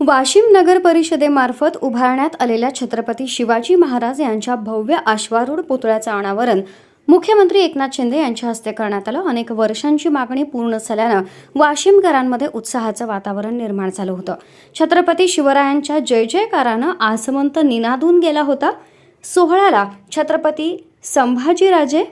वाशिम नगर परिषदेमार्फत उभारण्यात आलेल्या छत्रपती शिवाजी महाराज यांच्या भव्य आश्वारूढ पुतळ्याचं अनावरण मुख्यमंत्री एकनाथ शिंदे यांच्या हस्ते करण्यात आलं. अनेक वर्षांची मागणी पूर्ण झाल्यानं वाशिमकरांमध्ये उत्साहाचं वातावरण निर्माण झालं होतं. छत्रपती शिवरायांच्या जय जयकारानं आसमंत निनादून गेला होता. सोहळ्याला छत्रपती संभाजीराजे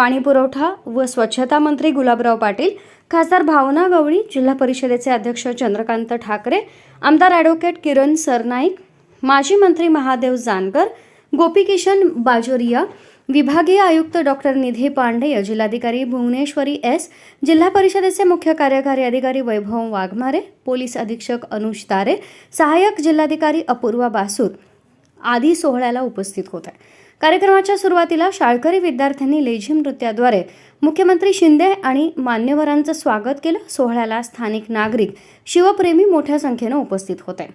पाणीपुरवठा व स्वच्छता मंत्री गुलाबराव पाटील खासदार भावना गवळी जिल्हा परिषदेचे अध्यक्ष चंद्रकांत ठाकरे आमदार ॲडव्होकेट किरण सरनाईक माजी मंत्री महादेव जानकर गोपीकिशन बाजोरिया विभागीय आयुक्त डॉक्टर निधी पांडेय जिल्हाधिकारी भुवनेश्वरी एस जिल्हा परिषदेचे मुख्य कार्यकारी अधिकारी वैभव वाघमारे पोलीस अधीक्षक अनुज तारे सहाय्यक जिल्हाधिकारी अपूर्वा बासूर आदी सोहळ्याला उपस्थित होत आहे कार्यक्रमाच्या सुरुवातीला शाळकरी विद्यार्थ्यांनी लेझिम नृत्याद्वारे मुख्यमंत्री शिंदे आणि मान्यवरांचं स्वागत केलं. सोहळ्याला स्थानिक नागरिक शिवप्रेमी मोठ्या संख्येनं उपस्थित होते.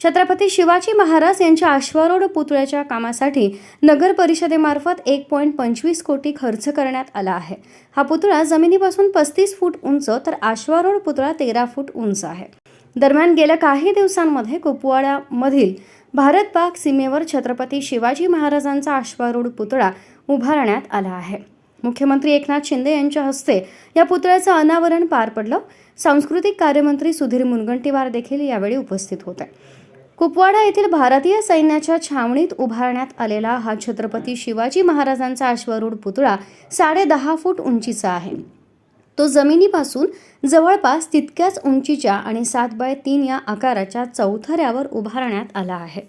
छत्रपती शिवाजी महाराज यांच्या अश्वारूढ पुतळ्याच्या कामासाठी नगर परिषदेमार्फत एक पॉईंट पंचवीस कोटी खर्च करण्यात आला आहे. हा पुतळा जमिनीपासून पस्तीस फूट उंच तर अश्वारूढ पुतळा तेरा फूट उंच आहे. दरम्यान गेल्या काही दिवसांमध्ये कुपवाड्यामधील भारत पाक सीमेवर छत्रपती शिवाजी महाराजांचा अश्वारूढ पुतळा उभारण्यात आला आहे. मुख्यमंत्री एकनाथ शिंदे यांच्या हस्ते या पुतळ्याचं अनावरण पार पडलं. सांस्कृतिक कार्यमंत्री सुधीर मुनगंटीवार देखील यावेळी उपस्थित होते. कुपवाडा येथील भारतीय सैन्याच्या छावणीत उभारण्यात आलेला हा छत्रपती शिवाजी महाराजांचा अश्वारूढ पुतळा साडेदहा फूट उंचीचा आहे. तो जमिनीपासून जवळपास तितक्याच उंचीच्या आणि सात बाय तीन या आकाराच्या चौथऱ्यावर उभारण्यात आला आहे.